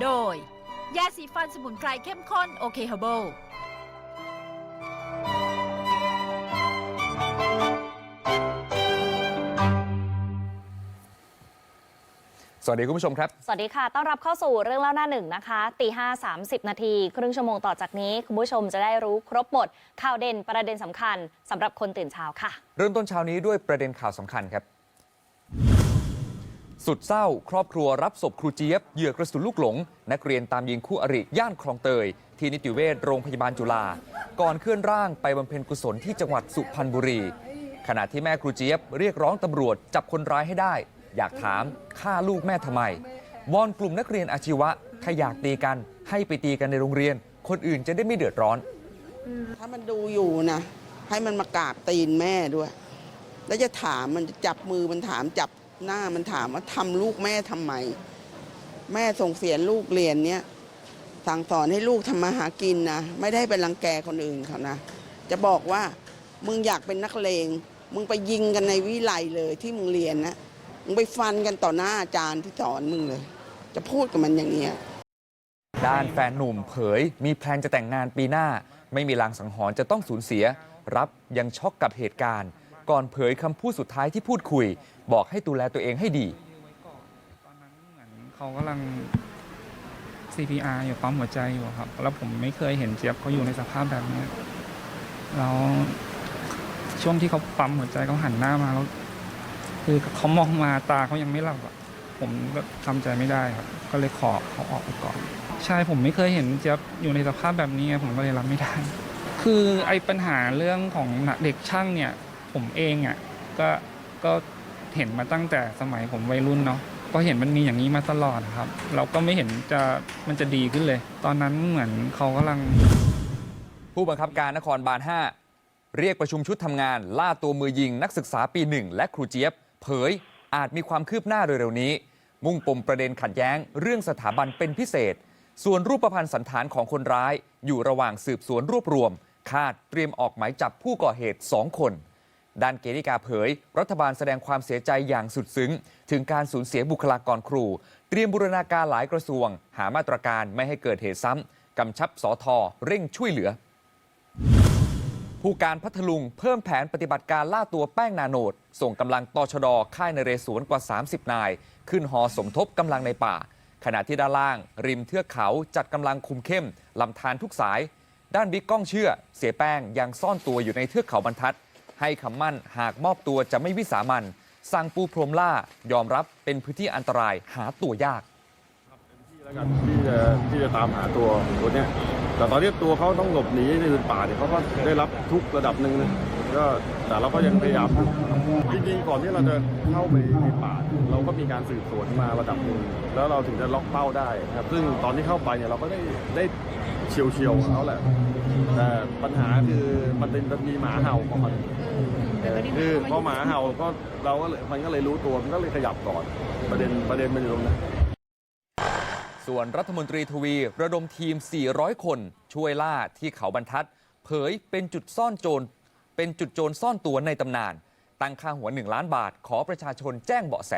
บสนุนโดย ยาสีฟันสมุนไพรเข้มข้นโอเคเฮอร์เบลสวัสดีคุณผู้ชมครับ สวัสดีค่ะ ต้อนรับเข้าสู่เรื่องเล่าหน้าหนึ่งนะคะตีห้าสามสิบนาที ครึ่งชั่วโมงต่อจากนี้ คุณผู้ชมจะได้รู้ครบหมด ข่าวเด่นประเด็นสำคัญสำหรับคนตื่นเช้าค่ะ เริ่มต้นเช้านี้ด้วยประเด็นข่าวสำคัญครับ สุดเศร้า ครอบครัวรับศพครูเจี๊ยบ เหยื่อกระสุนลูกหลง นักเรียนตามยิงคู่อริย่านคลองเตย ที่นิติเวชโรงพยาบาลจุฬาก่อนเคลื่อนร่างไปบำเพ็ญกุศลที่จังหวัดสุพรรณบุรี ขณะที่แม่ครูเจี๊ยบ เรียกร้องตำรวจจับคนร้ายให้ได้ อยากถามฆ่าลูกแม่ทำไมวอนกลุ่มนักเรียนอาชีวะถ้าอยากตีกันให้ไปตีกันในโรงเรียน คนอื่นจะได้ไม่เดือดร้อน ถ้ามันดูอยู่นะให้มันมากราบตีนแม่ด้วย แล้วจะถามมันจะจับมือมันถามจับ หน้ามันถามว่าทำลูกแม่ทำไม แม่ส่งเสียลูกเรียนเนี่ยสั่งสอนให้ลูกทำมาหากินนะไม่ได้เป็นรังแกคนอื่นเขานะ จะบอกว่ามึงอยากเป็นนักเลง มึงไปยิงกันในวิไลเลยที่มึงเรียนนะมึงไปฟันกันต่อหน้าอาจารย์ที่สอนมึงเลย จะพูดกับมันอย่างเนี้ยด้านแฟนหนุ่มเผย มีแพลนจะแต่งงานปีหน้า ไม่มีลางสังหรณ์จะต้องสูญเสีย รับยังช็อกกับเหตุการณ์ ก่อนเผยคำพูดสุดท้ายที่พูดคุย บอกให้ดูแลตัวเองให้ดี ตอนนั้นเหมือนเขากำลัง CPR อยู่ปั๊มหัวใจอยู่ครับ แล้วผมไม่เคยเห็นเจี๊ยบเขาอยู่ในสภาพแบบนี้แล้วช่วงที่เขาปั๊มหัวใจเขาหันหน้ามาแล้ว คือเขามองมาตาเขายังไม่หลับอะ ผมก็ทำใจไม่ได้ครับ ก็เลยขอเขาออกไปก่อน ใช่ผมไม่เคยเห็นเจี๊ยบอยู่ในสภาพแบบนี้ไงผมก็เลยรับไม่ได้ คือไอ้ปัญหาเรื่องของเด็กช่างเนี่ย ผมเองอะก็ก็ เห็นมาตั้งแต่สมัยผมวัยรุ่นเนาะก็เห็นมันมีอย่างนี้มาตลอดครับ เราก็ไม่เห็นจะมันจะดีขึ้นเลย ตอนนั้นเหมือนเขากำลัง ผู้บังคับการนครบาล 5 เรียกประชุมชุดทำงาน ล่าตัวมือยิงนักศึกษาปีหนึ่งและครูเจี๊ยบ เผยอาจมีความคืบหน้าเร็วๆนี้ มุ่งปมประเด็นขัดแย้ง เรื่องสถาบันเป็นพิเศษ ส่วนรูปพันธ์สันฐานของคนร้าย อยู่ระหว่างสืบสวนรวบรวม คาดเตรียมออกหมายจับผู้ก่อเหตุ 2 คน ด้านเกติกาเผย รัฐบาลแสดงความเสียใจอย่างสุดซึ้ง ถึงการสูญเสียบุคลากรครู เตรียมบูรณาการหลายกระทรวง หามาตรการไม่ให้เกิดเหตุซ้ำกำชับสอทอเร่งช่วยเหลือ ผู้การพัทลุงเพิ่มแผนปฏิบัติการล่าตัวแป้งนาโนด ส่งกำลังตชดค่ายนเรศวรกว่า 30 นาย ขึ้นหอสมทบกำลังในป่า ขณะที่ด้านล่าง ริมเทือกเขาจัดกำลังคุมเข้มลำธารทุกสาย ด้านบิ๊กก้องเชื่อ เสียแป้งยังซ่อนตัวอยู่ในเทือกเขาบรรทัด ให้คำมั่นหากมอบตัวจะไม่วิสามันสั่งปูพรมล่ายอมรับเป็นพื้นที่อันตรายหาตัวยากแล้วกันที่จะที่จะตามหาตัวตัวเนี้ยแต่ตอนนี้ตัวเขาต้องหลบหนีในป่าเนี่ยเขาก็ได้รับทุกระดับหนึ่งนะก็แต่เราก็ยังพยายามจริงๆก่อนที่เราจะเข้าไปในป่าเราก็มีการสืบสวนมาระดับหนึ่งแล้วเราถึงจะล็อกเป้าได้ครับซึ่งตอนที่เข้าไปเนี่ยเราก็ได้ได้ เฉียวเฉียวๆกับเขาแหละ แต่ปัญหาคือมันเป็นมันมีหมาเห่าก่อนคือพอหมาเห่าก็เราก็เลยมันก็เลยรู้ตัวมันก็เลยขยับก่อนประเด็นประเด็นมันอยู่ตรงนั้นส่วนรัฐมนตรีทวีระดมทีม 400 คนช่วยล่าที่เขาบรรทัด เผยเป็นจุดซ่อนโจรเป็นจุดโจรซ่อนตัวในตำนาน ตั้งค่าหัว 1 ล้านบาท ขอประชาชนแจ้งเบาะแส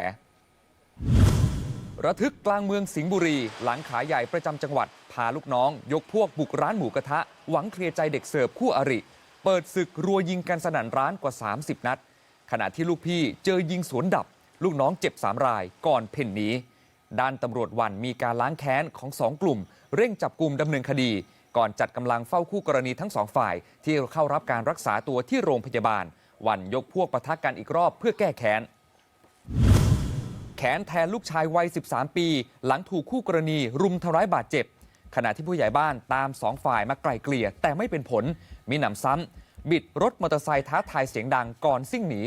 ระทึกกลางเมืองสิงห์บุรี หลังขายใหญ่ประจำจังหวัด พาลูกน้อง ยกพวกบุกร้านหมูกระทะ หวังเคลียร์ใจเด็กเสิร์ฟคู่อริ เปิดศึกรัวยิงกันสนั่นร้านกว่า 30 นัด ขณะที่ลูกพี่เจอยิงสวนดับ ลูกน้องเจ็บ 3 รายก่อนเพ่นหนีด้านตำรวจวันมีการล้างแค้นของสองกลุ่ม เร่งจับกลุ่มดำเนินคดี ก่อนจัดกำลังเฝ้าคู่กรณีทั้งสองฝ่าย ที่เข้ารับการรักษาตัวที่โรงพยาบาล วันยกพวกปะทะกันอีกรอบเพื่อแก้แค้นแขนแทนลูกชายวัย 13 ปี หลังถูกคู่กรณีรุมทำร้ายบาดเจ็บ ขณะที่ผู้ใหญ่บ้านตามสองฝ่ายมาไกล่เกลี่ยแต่ไม่เป็นผล มีหนำซ้ำ บิดรถมอเตอร์ไซค์ท้าทายเสียงดังก่อนซิ่งหนี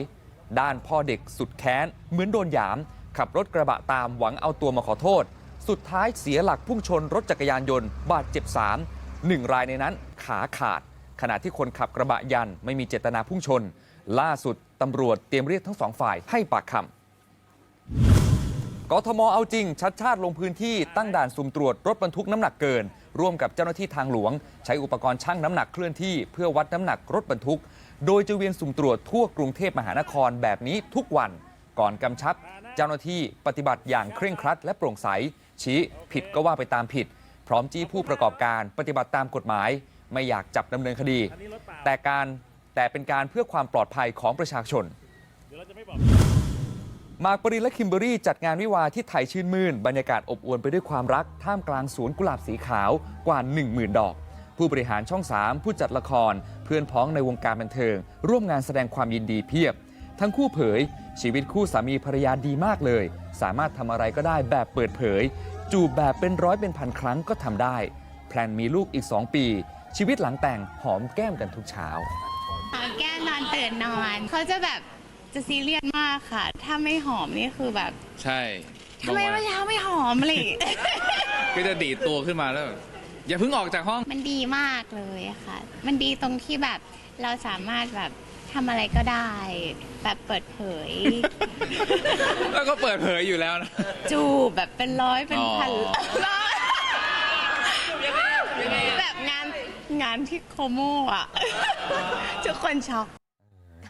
ด้านพ่อเด็กสุดแค้น เหมือนโดนหยาม ขับรถกระบะตามหวังเอาตัวมาขอโทษ สุดท้ายเสียหลักพุ่งชนรถจักรยานยนต์ บาดเจ็บสามหนึ่งรายในนั้นขาขาด ขณะที่คนขับกระบะยันไม่มีเจตนาพุ่งชน ล่าสุดตำรวจเตรียมเรียกทั้งสองฝ่ายให้ปากคำ กทมเอาจริง ชัดชาติลงพื้นที่ตั้งด่านสุ่มตรวจรถบรรทุกน้ำหนักเกิน ร่วมกับเจ้าหน้าที่ทางหลวง ใช้อุปกรณ์ชั่งน้ำหนักเคลื่อนที่ เพื่อวัดน้ำหนักรถบรรทุก โดยจะเวียนสุ่มตรวจทั่วกรุงเทพมหานครแบบนี้ทุกวัน ก่อนกำชับ เจ้าหน้าที่ปฏิบัติอย่างเคร่งครัด และโปร่งใส ชี้ผิดก็ว่าไปตามผิด พร้อมจี้ผู้ประกอบการปฏิบัติตามกฎหมาย ไม่อยากจับดำเนินคดี แต่การแต่เป็นการเพื่อความปลอดภัยของประชาชน มาร์กปรินและคิมเบอรี่จัดงานวิวาที่ไทยชื่นมื่น บรรยากาศอบอวลไปด้วยความรัก ท่ามกลางสวนกุหลาบสีขาวกว่า 10,000 ดอก ผู้บริหารช่อง 3 ผู้จัดละคร เพื่อนพ้องในวงการบันเทิง ร่วมงานแสดงความยินดีเพียบ ทั้งคู่เผย ชีวิตคู่สามีภรรยาดีมากเลย สามารถทำอะไรก็ได้แบบเปิดเผย จูบแบบเป็นร้อยเป็นพันครั้งก็ทำได้ แพลนมีลูกอีก 2 ปี ชีวิตหลังแต่งหอมแก้มกันทุกเช้าหอมแก้มนอนตื่นนอนเขาจะแบบ จะซีเรียสมากค่ะ ถ้าไม่หอมนี่คือแบบใช่ทำไมบางวัเมื่อนเช้าไม่หอมเลยก็จะดีดตัวขึ้นมาแล้วแบบอย่าเพิ่งออกจากห้อง มันดีมากเลยอะค่ะ มันดีตรงที่แบบเราสามารถแบบทำอะไรก็ได้ แบบเปิดเผย แล้วก็เปิดเผยอยู่แล้วนะ จูบแบบเป็นร้อยเป็นพันอ๋อ ร้อยแบบงานงานที่โคโมอะ ทุกคนช็อก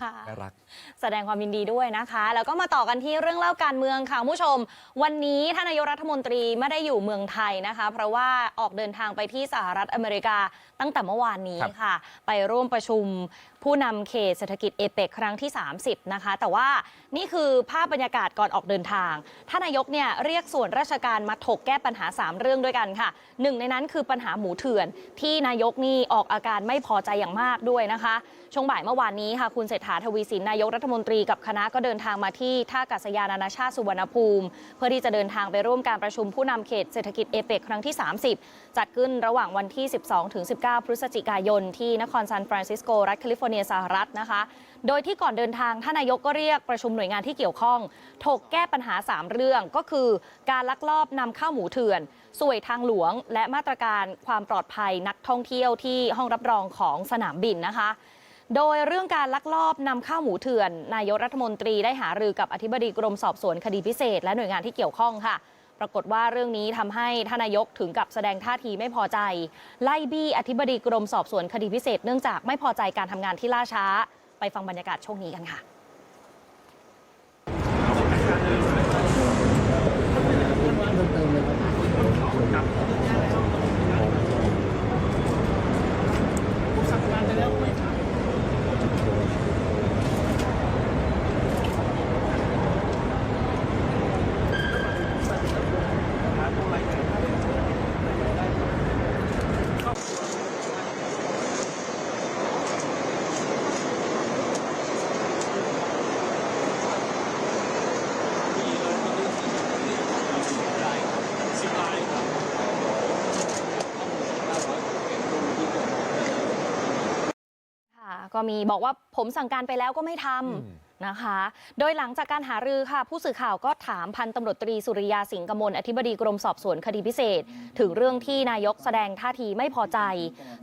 ค่ะ น่ารัก แสดงความยินดีด้วยนะคะ แล้วก็มาต่อกันที่เรื่องเล่าการเมืองค่ะคุณผู้ชม วันนี้ท่านนายกรัฐมนตรีไม่ได้อยู่เมืองไทยนะคะ เพราะว่าออกเดินทางไปที่สหรัฐอเมริกาตั้งแต่เมื่อวานนี้ครับค่ะ ไปร่วมประชุมผู้นำเขตเศรษฐกิจเอเปกครั้งที่ 30 นะคะ แต่ว่านี่คือภาพบรรยากาศก่อนออกเดินทางท่านนายกเนี่ยเรียกส่วนราชการมาถกแก้ปัญหา 3 เรื่องด้วยกันค่ะหนึ่งในนั้นคือปัญหาหมูเถื่อน ที่นายกนี่ออกอาการไม่พอใจอย่างมากด้วยนะคะช่วงบ่ายเมื่อวานนี้ค่ะคุณเศรษฐาทวีสินนายกรัฐมนตรีกับคณะก็เดินทางมาที่ท่าอากาศยานานาชาติสุวรรณภูมิ เพื่อที่จะเดินทางไปร่วมการประชุมผู้นำเขตเศรษฐกิจเอเปกครั้งที่ 30 จัดขึ้นระหว่างวันที่ 12ถึง19 พฤศจิกายน ที่นครซานฟรานซิสโก รัฐแคลิฟอร์เนียสหรัฐนะคะ โดยที่ก่อนเดินทางท่านนายกก็เรียกประชุมหน่วยงานที่เกี่ยวข้อง ถกแก้ปัญหา 3 เรื่องก็คือ การลักลอบนำเข้าหมูเถื่อนสวยทางหลวง และมาตรการความปลอดภัยนักท่องเที่ยวที่ห้องรับรองของสนามบินนะคะ โดยเรื่องการลักลอบนำเข้าวหมูเถื่อน นายกรัฐมนตรีได้หารือกับอธิบดีกรมสอบสวนคดีพิเศษ และหน่วยงานที่เกี่ยวข้องค่ะ ปรากฏว่าเรื่องนี้ทำให้ทานนายกถึงกับแสดงท่าทีไม่พอใจ ไล่บี้อธิบดีกรมสอบสวนคดีพิเศษ เนื่องจากไม่พอใจการทำงานที่ล่าช้า ไปฟังบรรยากาศช่วงนี้กันค่ะ ก็มีบอกว่าผมสั่งการไปแล้วก็ไม่ทำนะคะ โดยหลังจากการหารือค่ะ ผู้สื่อข่าวก็ถามพันตำรวจตรีสุริยาสิงห์กมลอธิบดีกรมสอบสวนคดีพิเศษ ถึงเรื่องที่นายกแสดงท่าทีไม่พอใจ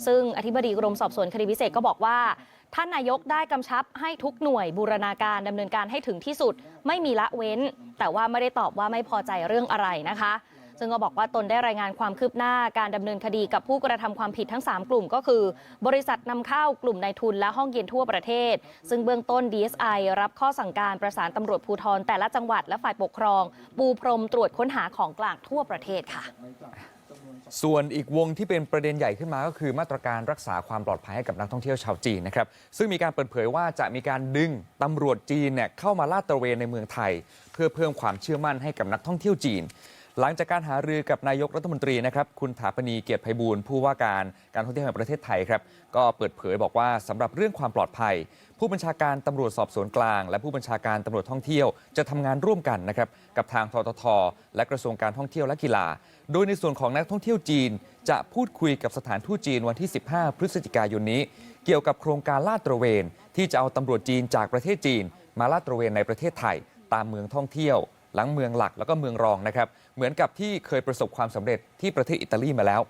ซึ่งอธิบดีกรมสอบสวนคดีพิเศษก็บอกว่า ท่านนายกได้กำชับให้ทุกหน่วยบูรณาการดำเนินการให้ถึงที่สุด ไม่มีละเว้น แต่ว่าไม่ได้ตอบว่าไม่พอใจเรื่องอะไรนะคะ ซึ่งก็บอกว่าตนได้รายงานความคืบหน้าการดำเนินคดีกับผู้กระทำความผิดทั้ง 3 กลุ่มก็คือ บริษัทนำเข้ากลุ่มนายทุนและห้องเย็นทั่วประเทศ ซึ่งเบื้องต้น DSI รับข้อสั่งการประสานตำรวจภูธรแต่ละจังหวัดและฝ่ายปกครอง ปูพรมตรวจค้นหาของกลางทั่วประเทศค่ะส่วนอีกวงที่เป็นประเด็นใหญ่ขึ้นมาก็คือมาตรการรักษาความปลอดภัยให้กับนักท่องเที่ยวชาวจีนนะครับซึ่งมีการเปิดเผยว่าจะมีการดึงตำรวจจีนเนี่ยเข้ามาลาดตระเวนในเมืองไทย เพื่อเพิ่มความเชื่อมั่นให้กับนักท่องเที่ยวจีน หลังจากการหารือกับนายกรัฐมนตรีนะครับ คุณถาปณีเกียรติไพบูลย์ผู้ว่าการการท่องเที่ยวแห่งประเทศไทยครับ ก็เปิดเผยบอกว่าสำหรับเรื่องความปลอดภัย ผู้บัญชาการตำรวจสอบสวนกลาง และผู้บัญชาการตำรวจท่องเที่ยวจะทำงานร่วมกันนะครับกับทางททท และกระทรวงการท่องเที่ยวและกีฬา โดยในส่วนของนักท่องเที่ยวจีน จะพูดคุยกับสถานทูตจีนวันที่ 15 พฤศจิกายนนี้ เกี่ยวกับโครงการลาดตระเวน ที่จะเอาตำรวจจีนจากประเทศจีน มาลาดตระเวนในประเทศไทย ตามเมืองท่องเที่ยว หลังเมืองหลักแล้วก็เมืองรองนะครับ เหมือนกับที่เคยประสบความสำเร็จที่ประเทศอิตาลีมาแล้ว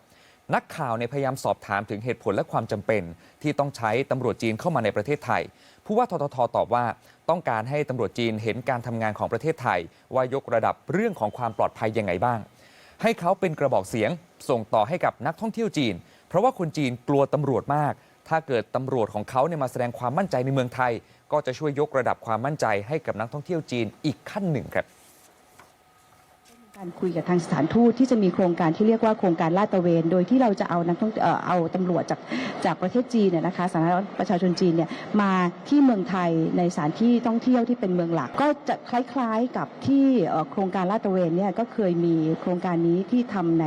นักข่าวเนี่ยพยายามสอบถามถึงเหตุผลและความจำเป็น ที่ต้องใช้ตำรวจจีนเข้ามาในประเทศไทย ผู้ว่าทททตอบว่าต้องการให้ตำรวจจีนเห็นการทำงานของประเทศไทย ว่ายกระดับเรื่องของความปลอดภัยยังไงบ้าง ให้เขาเป็นกระบอกเสียง ส่งต่อให้กับนักท่องเที่ยวจีน เพราะว่าคนจีนกลัวตำรวจมาก ถ้าเกิดตำรวจของเขาเนี่ยมาแสดงความมั่นใจในเมืองไทย ก็จะช่วยยกระดับความมั่นใจให้กับนักท่องเที่ยวจีนอีกขั้นหนึ่งครับ การคุยกับทางสถานทูตที่จะมีโครงการที่เรียกว่าโครงการลาดตระเวน โดยที่เราจะเอานักท่องเอ่อเอาตำรวจจากจากประเทศจีนเนี่ยนะคะสาธารณรัฐประชาชนจีนเนี่ยมาที่เมืองไทยในสถานที่ท่องเที่ยวที่เป็นเมืองหลัก ก็จะคล้ายๆกับที่เอ่อโครงการลาดตระเวนเนี่ยก็เคยมีโครงการนี้ที่ทำใน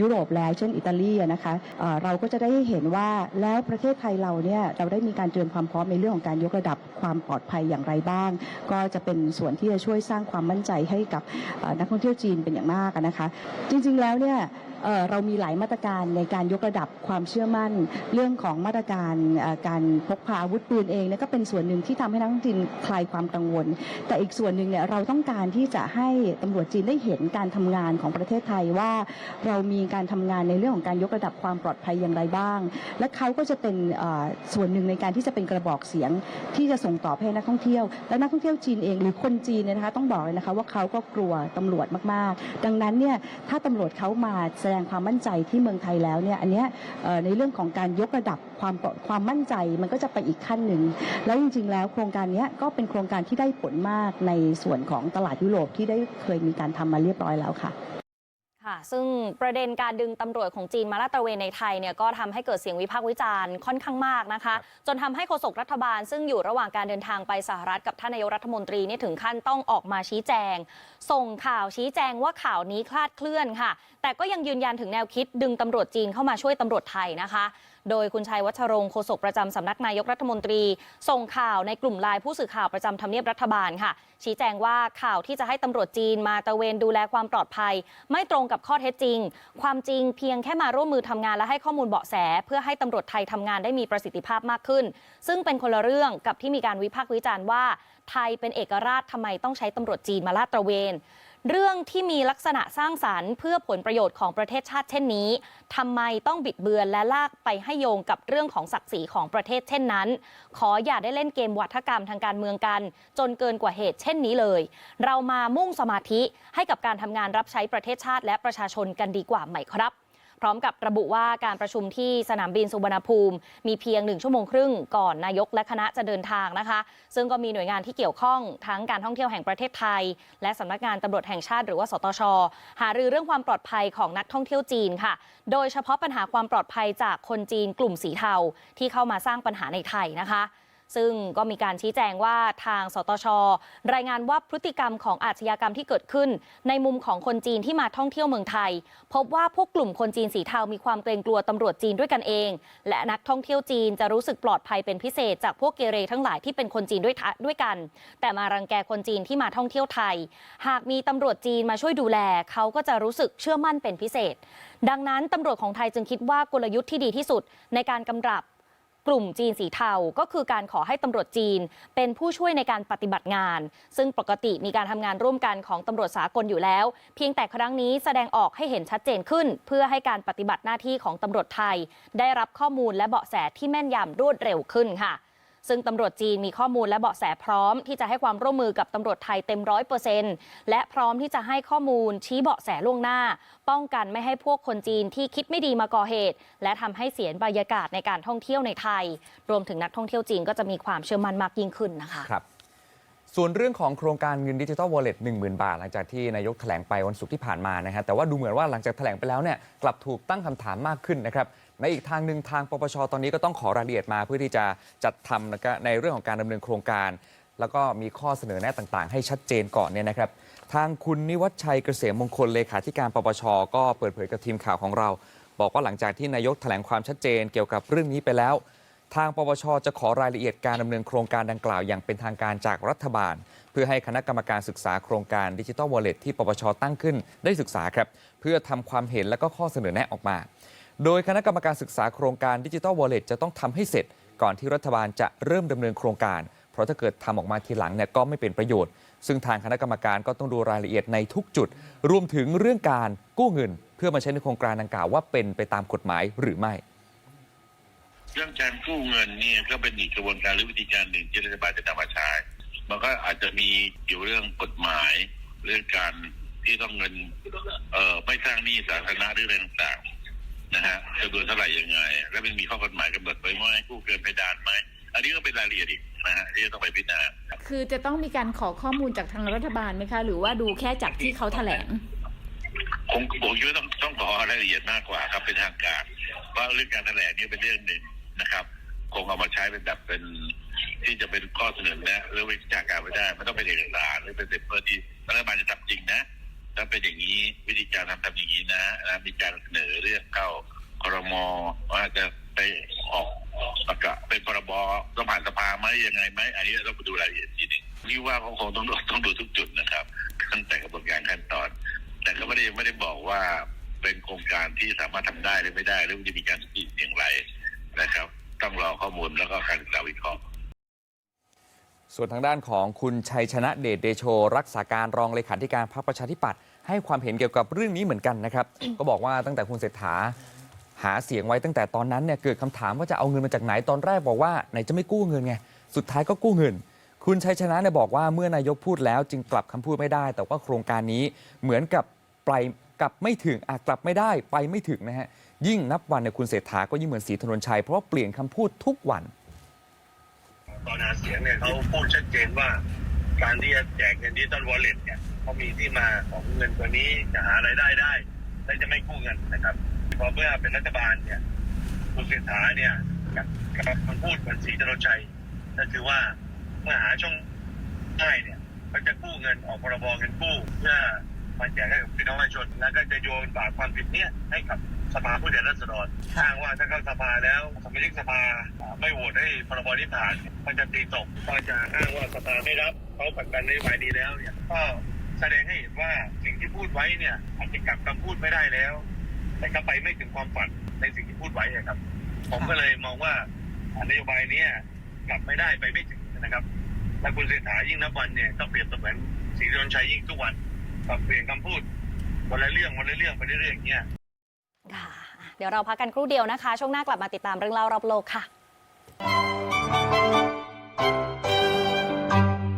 ยุโรปแล้วเช่นอิตาลีอะนะคะเอ่อเราก็จะได้เห็นว่าแล้วประเทศไทยเราเนี่ยเราได้มีการเตรียมความพร้อมในเรื่องของการยกระดับความปลอดภัยอย่างไรบ้าง ก็จะเป็นส่วนที่จะช่วยสร้างความมั่นใจให้กับเอ่อนักท่องเที่ยวจีนเป็นอย่างมากนะคะ จริงๆแล้วเนี่ย เรามีหลายมาตรการในการยกระดับความเชื่อมั่น เรื่องของมาตรการการพกพาอาวุธปืนเองเก็เป็นส่วนหนึ่งที่ทำให้นักท่องเที่ยวจีนคลายความกังวล แต่อีกส่วนหนึ่งเนี่ยเราต้องการที่จะให้ตำรวจจีนได้เห็นการทำงานของประเทศไทยว่า เรามีการทำงานในเรื่องของการยกระดับความปลอดภัยอย่างไรบ้าง และเขาก็จะเป็นส่วนหนึ่งในการที่จะเป็นกระบอกเสียงที่จะส่งต่อให้นักท่องเที่ยว และนักท่องเที่ยวจีนเองหรือคนจีนเนี่ยนะคะต้องบอกเลยนะคะว่าเขาก็กลัวตำรวจมากๆ ดังนั้นเนี่ยถ้าตำรวจเขามาแสดงความมั่นใจที่เมืองไทยแล้วเนี่ยอันเนี้ยในเรื่องของการยกระดับความความมั่นใจมันก็จะไปอีกขั้นหนึ่ง แล้วจริงๆแล้วโครงการนี้ก็เป็นโครงการที่ได้ผลมากในส่วนของตลาดยุโรปที่ได้เคยมีการทำมาเรียบร้อยแล้วค่ะ ค่ะ ซึ่งประเด็นการดึงตำรวจของจีนมาลาดตระเวนในไทยเนี่ยก็ทำให้เกิดเสียงวิพากษ์วิจารณ์ค่อนข้างมากนะคะ จนทำให้โฆษกรัฐบาล ซึ่งอยู่ระหว่างการเดินทางไปสหรัฐกับท่านนายกรัฐมนตรีเนี่ยถึงขั้นต้องออกมาชี้แจง ส่งข่าวชี้แจงว่าข่าวนี้คลาดเคลื่อนค่ะ แต่ก็ยังยืนยันถึงแนวคิดดึงตำรวจจีนเข้ามาช่วยตำรวจไทยนะคะ โดยคุณชัยวัชรงค์โฆษกประจำสำนักนายกรัฐมนตรี ส่งข่าวในกลุ่มไลน์ผู้สื่อข่าวประจำทำเนียบรัฐบาลค่ะ ชี้แจงว่าข่าวที่จะให้ตำรวจจีนมาตระเวนดูแลความปลอดภัย ไม่ตรงกับข้อเท็จจริง ความจริงเพียงแค่มาร่วมมือทำงานและให้ข้อมูลเบาะแส เพื่อให้ตำรวจไทยทำงานได้มีประสิทธิภาพมากขึ้น ซึ่งเป็นคนละเรื่องกับที่มีการวิพากษ์วิจารณ์ว่า ไทยเป็นเอกราชทำไมต้องใช้ตำรวจจีนมาลาดตระเวน เรื่องที่มีลักษณะสร้างสรรค์เพื่อผลประโยชน์ของประเทศชาติเช่นนี้ทำไมต้องบิดเบือนและลากไปให้โยงกับเรื่องของศักดิ์ศรีของประเทศเช่นนั้น ขออย่าได้เล่นเกมวัฒกรรมทางการเมืองกัน จนเกินกว่าเหตุเช่นนี้เลย เรามามุ่งสมาธิให้กับการทำงานรับใช้ประเทศชาติและประชาชนกันดีกว่าไหมครับ พร้อมกับระบุว่าการประชุมที่สนามบินสุวรรณภูมิ มีเพียงหนึ่งชั่วโมงครึ่งก่อนนายกและคณะจะเดินทางนะคะ ซึ่งก็มีหน่วยงานที่เกี่ยวข้องทั้งการท่องเที่ยวแห่งประเทศไทย และสำนักงานตำรวจแห่งชาติหรือว่าสตช หารือเรื่องความปลอดภัยของนักท่องเที่ยวจีนค่ะ โดยเฉพาะปัญหาความปลอดภัยจากคนจีนกลุ่มสีเทาที่เข้ามาสร้างปัญหาในไทยนะคะ ซึ่งก็มีการชี้แจงว่าทางสตช รายงานว่าพฤติกรรมของอาชญากรรมที่เกิดขึ้น ในมุมของคนจีนที่มาท่องเที่ยวเมืองไทย พบว่าพวกกลุ่มคนจีนสีเทามีความเกรงกลัวตำรวจจีนด้วยกันเอง และนักท่องเที่ยวจีนจะรู้สึกปลอดภัยเป็นพิเศษ จากพวกเกเรทั้งหลายที่เป็นคนจีนด้วยด้วยกัน แต่มารังแกคนจีนที่มาท่องเที่ยวไทย หากมีตำรวจจีนมาช่วยดูแลเขาก็จะรู้สึกเชื่อมั่นเป็นพิเศษ ดังนั้นตำรวจของไทยจึงคิดว่ากลยุทธ์ที่ดีที่สุด ในการกำรับ กลุ่มจีนสีเทา ก็คือการขอให้ตำรวจจีน เป็นผู้ช่วยในการปฏิบัติงาน ซึ่งปกติมีการทำงานร่วมกันของตำรวจสากลอยู่แล้ว เพียงแต่ครั้งนี้แสดงออกให้เห็นชัดเจนขึ้น เพื่อให้การปฏิบัติหน้าที่ของตำรวจไทย ได้รับข้อมูลและเบาะแสที่แม่นยำรวดเร็วขึ้นค่ะ ซึ่งตำรวจจีนมีข้อมูลและเบาะแสพร้อมที่จะให้ความร่วมมือกับตำรวจไทยเต็มร้อยเปอร์เซ็นต์และพร้อมที่จะให้ข้อมูลชี้เบาะแสล่วงหน้า ป้องกันไม่ให้พวกคนจีนที่คิดไม่ดีมาก่อเหตุ และทำให้เสียบรรยากาศในการท่องเที่ยวในไทย รวมถึงนักท่องเที่ยวจีนก็จะมีความเชื่อมั่นมากยิ่งขึ้นนะคะครับส่วนเรื่องของโครงการเงินดิจิ t a ลวอลเล็ต10,000บาท หลังจากที่นายกแถลงไปวันศุกร์ที่ผ่านมานะฮะแต่ว่าดูเหมือนว่าหลังจากแถลงไปแล้วเนี่ยกลับถูกตั้งคำถามมากขึ้นนะครับ ในอีกทางหนึ่งทางปปชตอนนี้ก็ต้องขอรายละเอียดมาเพื่อที่จะจัดทำในเรื่องของการดำเนินโครงการ แล้วก็มีข้อเสนอแนะต่างๆ ให้ชัดเจนก่อนเนี่ยนะครับ ทางคุณนิวัฒชัยเกษมมงคลเลขาธิการปปชก็เปิดเผยกับทีมข่าวของเรา บอกว่าหลังจากที่นายกแถลงความชัดเจนเกี่ยวกับเรื่องนี้ไปแล้ว ทางปปชจะขอรายละเอียดการดำเนินโครงการดังกล่าวอย่างเป็นทางการจากรัฐบาล เพื่อให้คณะกรรมการศึกษาโครงการดิจิ t a ลวอลเล็ตที่ปปชตั้งขึ้นได้ศึกษาครับเพื่อทำความเห็นและก็ข้อเสนอแนะออกมา โดยคณะกรรมการศึกษาโครงการดิจิ t a ลวอลเล็ตจะต้องทำให้เสร็จ ก่อนที่รัฐบาลจะเริ่มดำเนินโครงการ เพราะถ้าเกิดทำออกมาทีหลังเนี่ยก็ไม่เป็นประโยชน์ ซึ่งทางคณะกรรมการก็ต้องดูรายละเอียดในทุกจุด รวมถึงเรื่องการกู้เงิน เพื่อมาใช้ในโครงการดังกล่าวว่าเป็นไปตามกฎหมายหรือไม่เรื่องการกู้เงินนี่ก็เป็นอีกกระบวนการหรือวิธีการหนึ่งที่รัฐบาลจะนำมาใช้มันก็อาจจะมีเกี่ยวเรื่องกฎหมาย เรื่องการที่ต้องเงิน เอ่อไม่สร้างหนี้สาธารณะหรืออะไรต่างๆ นะฮะจำนวนเท่าไหร่ยังไง แล้วมันมีข้อกฎหมายกำหนดไว้ว่าให้กู้เกินเพดานไหมอันนี้ก็เป็นรายละเอียดอีกนะฮะที่จะต้องไปพิจารณาคือจะต้องมีการขอข้อมูลจากทางรัฐบาลไหมคะ หรือว่าดูแค่จากที่เขาแถลงคงผมคิดว่าต้องต้องขอรายละเอียดมากกว่าครับเป็นทางการเพราะเรื่องการแถลงนี่เป็นเรื่องหนึ่งนะครับ คงเอามาใช้เป็นแบบเป็นที่จะเป็นข้อเสนอแนะหรือวิจารการไม่ได้ มันต้องเป็นเอกสารหรือเป็นเปเปอร์ที่รัฐบาลจะทำจริงนะ ถ้าเป็นอย่างนี้วิธีการทำทำอย่างนี้นะนะมีการเสนอเรื่องเข้าครมว่าจะไปออกประกาศเป็นพรบต้องผ่านสภาไหมยังไงไหมอันนี้เราต้องไปดูรายละเอียดทีหนึงนี่ว่าเขาคงต้องดูต้องดูทุกจุดนะครับตั้งแต่กระบวนการขั้นตอน แต่ก็ไม่ได้ไม่ได้บอกว่าเป็นโครงการที่สามารถทำได้หรือไม่ได้หรือจะมีการทุจริตอย่างไรนะครับ ต้องรอข้อมูลแล้วก็การศึกษาวิเคราะห์ ส่วนทางด้านของคุณชัยชนะเดชเดโช รักษาการรองเลขาธิการพรรคประชาธิปัตย์ให้ความเห็นเกี่ยวกับเรื่องนี้เหมือนกันนะครับ ก็บอกว่าตั้งแต่คุณเศรษฐาหาเสียงไว้ตั้งแต่ตอนนั้นเนี่ยเกิดคำถามว่าจะเอาเงินมาจากไหนตอนแรกบอกว่าไหนจะไม่กู้เงินไงสุดท้ายก็กู้เงิน คุณชัยชนะเนี่ยบอกว่าเมื่อนายกพูดแล้วจึงกลับคำพูดไม่ได้ แต่ว่าโครงการนี้เหมือนกับไปกลับไม่ถึงอาจกลับไม่ได้ไปไม่ถึงนะฮะยิ่งนับวันเนี่ยคุณเศรษฐาก็ยิ่งเหมือนสีถนนชัยเพราะว่าเปลี่ยนคำพูดทุกวันตอน หาเสียงเนี่ยเขาพูดชัดเจนว่า การที่จะแจกเงินดิจิตอลวอลเล็ตเนี่ยเขามีที่มาของเงินตัวนี้จะหารายได้ได้และจะไม่กู้เงินนะครับพอเมื่อเป็นรัฐบาลเนี่ยคุณเศรษฐาเนี่ยกับกับคำพูดเหมือนสีจรชัยก็คือว่าเมื่อหาช่องได้เนี่ยก็จะกู้เงินออกพรบเงินกู้เพื่อมาแจกให้กับพี่น้องประชาชนแล้วก็จะโยนบาปความผิดเนี่ยให้กับ สภาผู้แทนราษฎรอ้างว่าถ้าเข้าสภาแล้วสมาชิกสภาไม่โหวตให้พรบนี้ผ่านก็จะตีตกก็จะอ้างว่าสภาไม่รับเขาผลักดันนโยบายนี้แล้วเนี่ยก็แสดงให้เห็นว่าสิ่งที่พูดไว้เนี่ยอาจจะกลับคำพูดไม่ได้แล้ว แต่ก็ไปไม่ถึงความฝันในสิ่งที่พูดไว้อะครับ ผมก็เลยมองว่านโยบายเนี้กลับไม่ได้ไปไม่ถึงนะครับและคุณเศรษฐายิ่งนับวันเนี่ยก็เปรียบเสมือนสีดนชัยยิ่งทุกวันปรับเปลี่ยนคำพูดวันละเรื่องวันละเรื่องไปเรื่อยๆอย่างเงี้ย ค่ะ เดี๋ยวเราพักกันครู่เดียวนะคะ ช่วงหน้ากลับมาติดตามเรื่องเล่ารอบโลกค่ะ